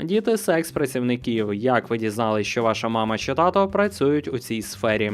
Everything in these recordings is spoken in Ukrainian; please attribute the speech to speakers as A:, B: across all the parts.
A: Діти секс-працівників. Як ви дізналися, що ваша мама чи тато працюють у цій сфері?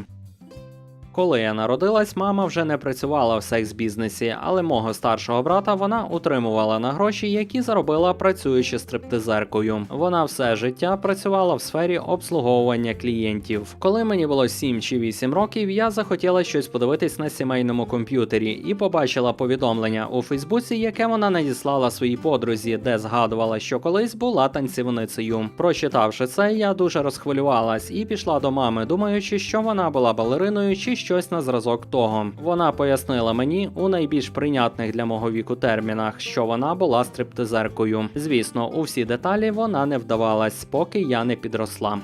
A: Коли я народилась, мама вже не працювала в секс-бізнесі, але мого старшого брата вона утримувала на гроші, які заробила працюючи стриптизеркою. Вона все життя працювала в сфері обслуговування клієнтів. Коли мені було 7 чи 8 років, я захотіла щось подивитись на сімейному комп'ютері і побачила повідомлення у Фейсбуці, яке вона надіслала своїй подрузі, де згадувала, що колись була танцівницею. Прочитавши це, я дуже розхвилювалась і пішла до мами, думаючи, що вона була балериною чи щось на зразок того. Вона пояснила мені у найбільш прийнятних для мого віку термінах, що вона була стриптизеркою. Звісно, у всі деталі вона не вдавалась, поки я не підросла.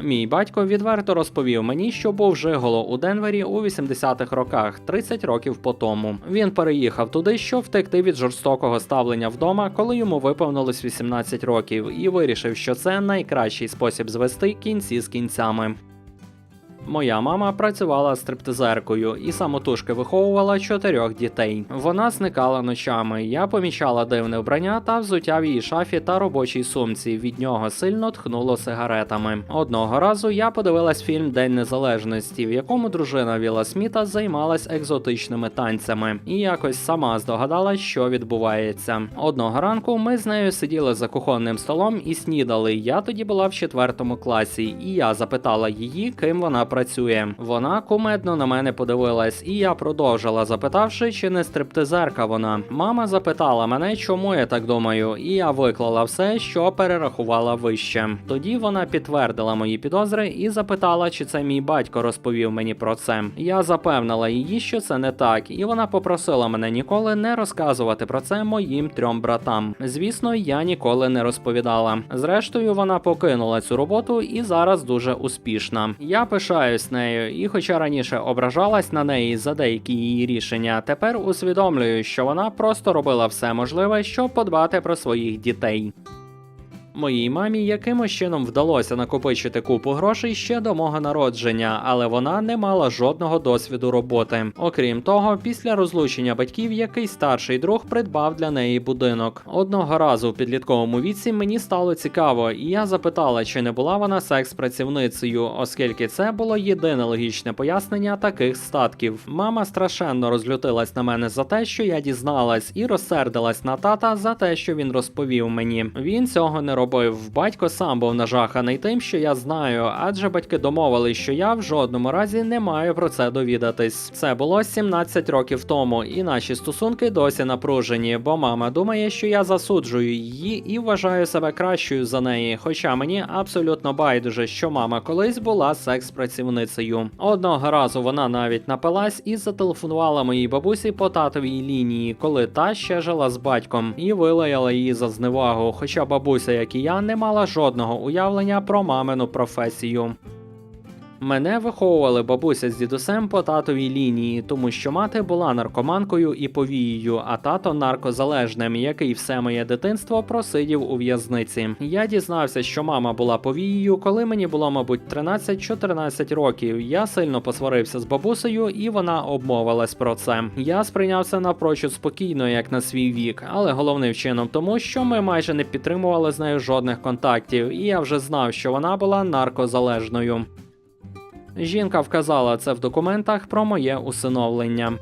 A: Мій батько відверто розповів мені, що був жиголо у Денвері у 80-х роках, 30 років по тому. Він переїхав туди, щоб втекти від жорстокого ставлення вдома, коли йому виповнилось 18 років, і вирішив, що це найкращий спосіб звести кінці з кінцями. Моя мама працювала стриптизеркою і самотужки виховувала чотирьох дітей. Вона зникала ночами. Я помічала дивне вбрання та взуття в її шафі та робочій сумці. Від нього сильно тхнуло сигаретами. Одного разу я подивилась фільм День Незалежності, в якому дружина Віла Сміта займалась екзотичними танцями, і якось сама здогадалась, що відбувається. Одного ранку ми з нею сиділи за кухонним столом і снідали. Я тоді була в четвертому класі, і я запитала її, ким вона працює. Вона кумедно на мене подивилась, і я продовжила, запитавши, чи не стриптизерка вона. Мама запитала мене, чому я так думаю, і я виклала все, що перерахувала вище. Тоді вона підтвердила мої підозри і запитала, чи це мій батько розповів мені про це. Я запевнила її, що це не так, і вона попросила мене ніколи не розказувати про це моїм трьом братам. Звісно, я ніколи не розповідала. Зрештою, вона покинула цю роботу і зараз дуже успішна. Я пишаюсь нею, і хоча раніше ображалась на неї за деякі її рішення, тепер усвідомлюю, що вона просто робила все можливе, щоб подбати про своїх дітей. Моїй мамі якимось чином вдалося накопичити купу грошей ще до мого народження, але вона не мала жодного досвіду роботи. Окрім того, після розлучення батьків якийсь старший друг придбав для неї будинок. Одного разу в підлітковому віці мені стало цікаво, і я запитала, чи не була вона секс-працівницею, оскільки це було єдине логічне пояснення таких статків. Мама страшенно розлютилась на мене за те, що я дізналась, і розсердилась на тата за те, що він розповів мені. Він цього не робив. Батько сам був нажаханий тим, що я знаю, адже батьки домовились, що я в жодному разі не маю про це довідатись. Це було 17 років тому, і наші стосунки досі напружені, бо мама думає, що я засуджую її і вважаю себе кращою за неї. Хоча мені абсолютно байдуже, що мама колись була секс-працівницею. Одного разу вона навіть напилась і зателефонувала моїй бабусі по татовій лінії, коли та ще жила з батьком, і вилаяла її за зневагу. Хоча бабуся, як я, не мала жодного уявлення про мамину професію. Мене виховували бабуся з дідусем по татовій лінії, тому що мати була наркоманкою і повією, а тато наркозалежним, який все моє дитинство просидів у в'язниці. Я дізнався, що мама була повією, коли мені було, мабуть, 13-14 років. Я сильно посварився з бабусею, і вона обмовилась про це. Я сприйнявся напрочуд спокійно, як на свій вік, але головним чином тому, що ми майже не підтримували з нею жодних контактів, і я вже знав, що вона була наркозалежною. Жінка вказала це в документах про моє усиновлення.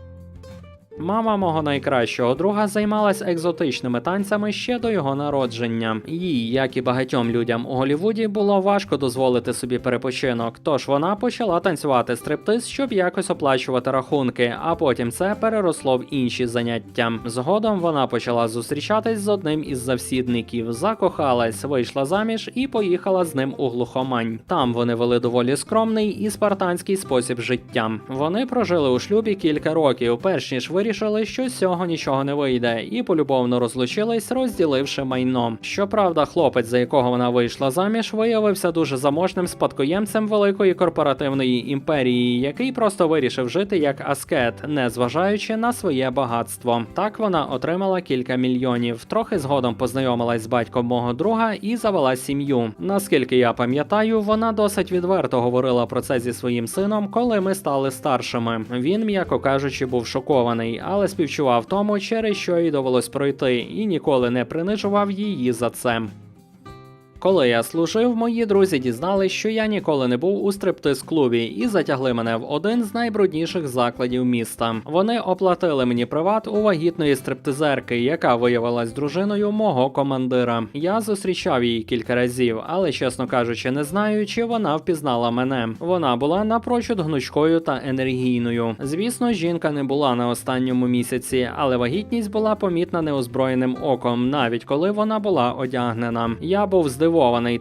A: Мама мого найкращого друга займалась екзотичними танцями ще до його народження. Їй, як і багатьом людям у Голівуді, було важко дозволити собі перепочинок, тож вона почала танцювати стриптиз, щоб якось оплачувати рахунки, а потім це переросло в інші заняття. Згодом вона почала зустрічатись з одним із завсідників, закохалась, вийшла заміж і поїхала з ним у глухомань. Там вони вели доволі скромний і спартанський спосіб життя. Вони прожили у шлюбі кілька років, перш ніж вирішили, що з цього нічого не вийде, і полюбовно розлучились, розділивши майно. Щоправда, хлопець, за якого вона вийшла заміж, виявився дуже заможним спадкоємцем великої корпоративної імперії, який просто вирішив жити як аскет, не зважаючи на своє багатство. Так вона отримала кілька мільйонів. Трохи згодом познайомилась з батьком мого друга і завела сім'ю. Наскільки я пам'ятаю, вона досить відверто говорила про це зі своїм сином, коли ми стали старшими. Він, м'яко кажучи, був шокований, але співчував тому, через що їй довелось пройти, і ніколи не принижував її за це. Коли я служив, мої друзі дізнались, що я ніколи не був у стриптиз-клубі і затягли мене в один з найбрудніших закладів міста. Вони оплатили мені приват у вагітної стриптизерки, яка виявилась дружиною мого командира. Я зустрічав її кілька разів, але чесно кажучи, не знаю, чи вона впізнала мене. Вона була напрочуд гнучкою та енергійною. Звісно, жінка не була на останньому місяці, але вагітність була помітна неозброєним оком, навіть коли вона була одягнена. Я був здивований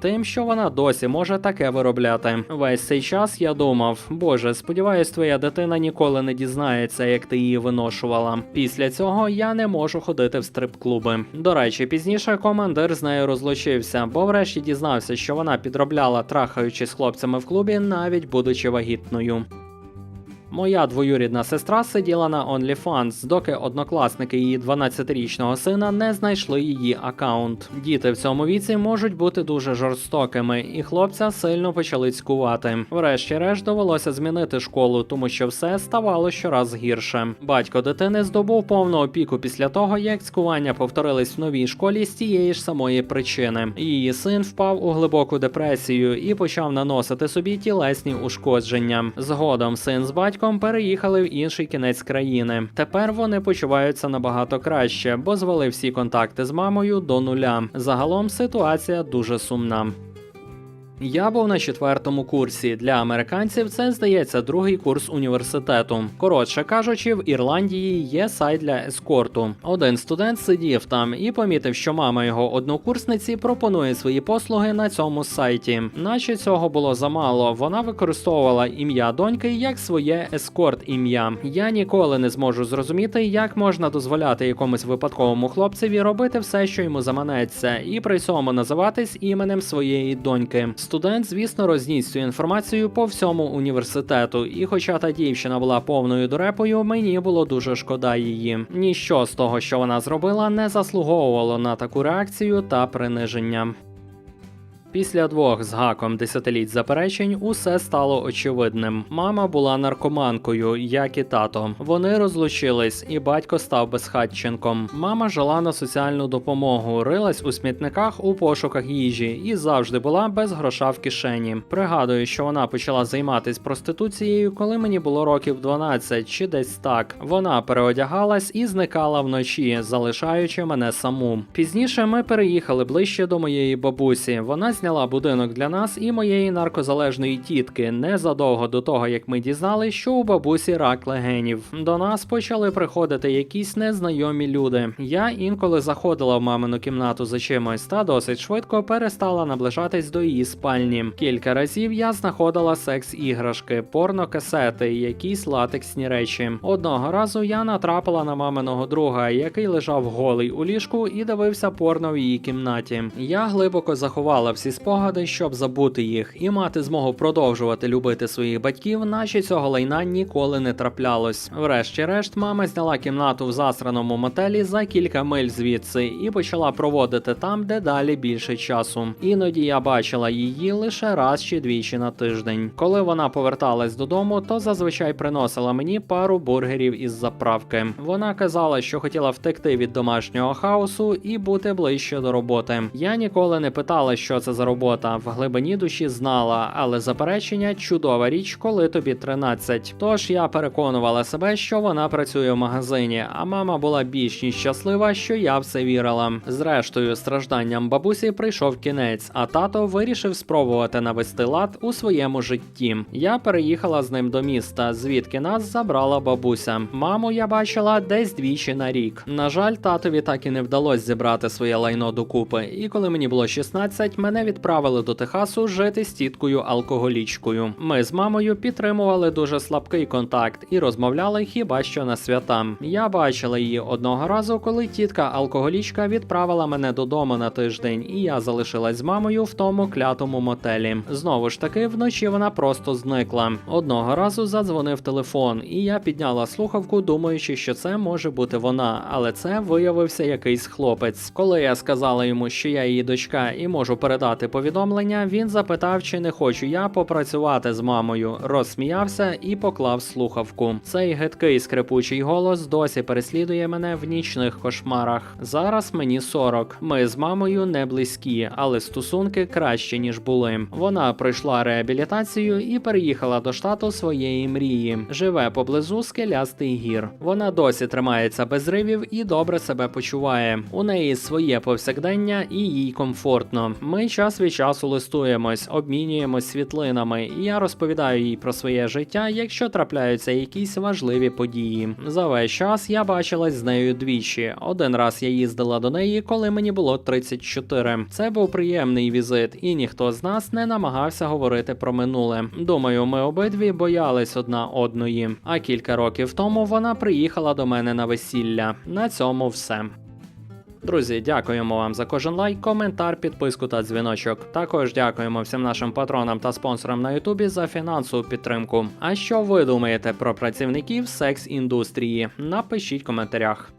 A: тим, що вона досі може таке виробляти. Весь цей час я думав, боже, сподіваюсь, твоя дитина ніколи не дізнається, як ти її виношувала. Після цього я не можу ходити в стрип-клуби. До речі, пізніше командир з нею розлучився, бо врешті дізнався, що вона підробляла, трахаючись з хлопцями в клубі, навіть будучи вагітною. Моя двоюрідна сестра сиділа на OnlyFans, доки однокласники її 12-річного сина не знайшли її аккаунт. Діти в цьому віці можуть бути дуже жорстокими, і хлопця сильно почали цькувати. Врешті-решт довелося змінити школу, тому що все ставало щораз гірше. Батько дитини здобув повну опіку після того, як цькування повторились в новій школі з тієї ж самої причини. Її син впав у глибоку депресію і почав наносити собі тілесні ушкодження. Згодом син з батьком переїхали в інший кінець країни. Тепер вони почуваються набагато краще, бо звели всі контакти з мамою до нуля. Загалом ситуація дуже сумна. Я був на четвертому курсі. Для американців це здається другий курс університету. Коротше кажучи, в Ірландії є сайт для ескорту. Один студент сидів там і помітив, що мама його однокурсниці пропонує свої послуги на цьому сайті. Наче цього було замало. Вона використовувала ім'я доньки як своє ескорт ім'я. Я ніколи не зможу зрозуміти, як можна дозволяти якомусь випадковому хлопцеві робити все, що йому заманеться, і при цьому називатись іменем своєї доньки. Студент, звісно, розніс цю інформацію по всьому університету, і хоча та дівчина була повною дурепою, мені було дуже шкода її. Ніщо з того, що вона зробила, не заслуговувало на таку реакцію та приниження. Після двох з гаком десятиліть заперечень усе стало очевидним. Мама була наркоманкою, як і тато. Вони розлучились, і батько став безхатченком. Мама жила на соціальну допомогу, рилась у смітниках у пошуках їжі і завжди була без гроша в кишені. Пригадую, що вона почала займатися проституцією, коли мені було років 12 чи десь так. Вона переодягалась і зникала вночі, залишаючи мене саму. Пізніше ми переїхали ближче до моєї бабусі. Вона зняла будинок для нас і моєї наркозалежної тітки незадовго до того, як ми дізнали, що у бабусі рак легенів. До нас почали приходити якісь незнайомі люди. Я інколи заходила в мамину кімнату за чимось та досить швидко перестала наближатись до її спальні. Кілька разів я знаходила секс-іграшки, порнокасети, якісь латексні речі. Одного разу я натрапила на маминого друга, який лежав голий у ліжку і дивився порно в її кімнаті. Я глибоко заховала всі спогади, щоб забути їх, і мати змогу продовжувати любити своїх батьків, наче цього лайна ніколи не траплялось. Врешті-решт, мама зняла кімнату в засраному мотелі за кілька миль звідси і почала проводити там, де далі більше часу. Іноді я бачила її лише раз чи двічі на тиждень. Коли вона поверталась додому, то зазвичай приносила мені пару бургерів із заправки. Вона казала, що хотіла втекти від домашнього хаосу і бути ближче до роботи. Я ніколи не питала, що це за робота. В глибині душі знала, але заперечення чудова річ, коли тобі 13. Тож я переконувала себе, що вона працює в магазині, а мама була більш ніж щаслива, що я в це вірила. Зрештою, стражданням бабусі прийшов кінець, а тато вирішив спробувати навести лад у своєму житті. Я переїхала з ним до міста, звідки нас забрала бабуся. Маму я бачила десь двічі на рік. На жаль, татові так і не вдалося зібрати своє лайно докупи. І коли мені було 16, мене відправили до Техасу жити з тіткою алкоголічкою. Ми з мамою підтримували дуже слабкий контакт і розмовляли хіба що на свята. Я бачила її одного разу, коли тітка алкоголічка відправила мене додому на тиждень, і я залишилась з мамою в тому клятому мотелі. Знову ж таки, вночі вона просто зникла. Одного разу задзвонив телефон, і я підняла слухавку, думаючи, що це може бути вона, але це виявився якийсь хлопець. Коли я сказала йому, що я її дочка і можу передати відправляти повідомлення, він запитав, чи не хочу я попрацювати з мамою, розсміявся і поклав слухавку. Цей гидкий скрипучий голос досі переслідує мене в нічних кошмарах. Зараз мені 40. Ми з мамою не близькі, але стосунки краще ніж були. Вона пройшла реабілітацію і переїхала до штату своєї мрії. Живе поблизу скелястий гір. Вона досі тримається без ривів і добре себе почуває. У неї своє повсякдення і їй комфортно. Ми час від часу листуємось, обмінюємось світлинами, і я розповідаю їй про своє життя, якщо трапляються якісь важливі події. За весь час я бачилась з нею двічі. Один раз я їздила до неї, коли мені було 34. Це був приємний візит, і ніхто з нас не намагався говорити про минуле. Думаю, ми обидві боялись одна одної. А кілька років тому вона приїхала до мене на весілля. На цьому все. Друзі, дякуємо вам за кожен лайк, коментар, підписку та дзвіночок. Також дякуємо всім нашим патронам та спонсорам на Ютубі за фінансову підтримку. А що ви думаєте про працівників секс індустрії? Напишіть в коментарях.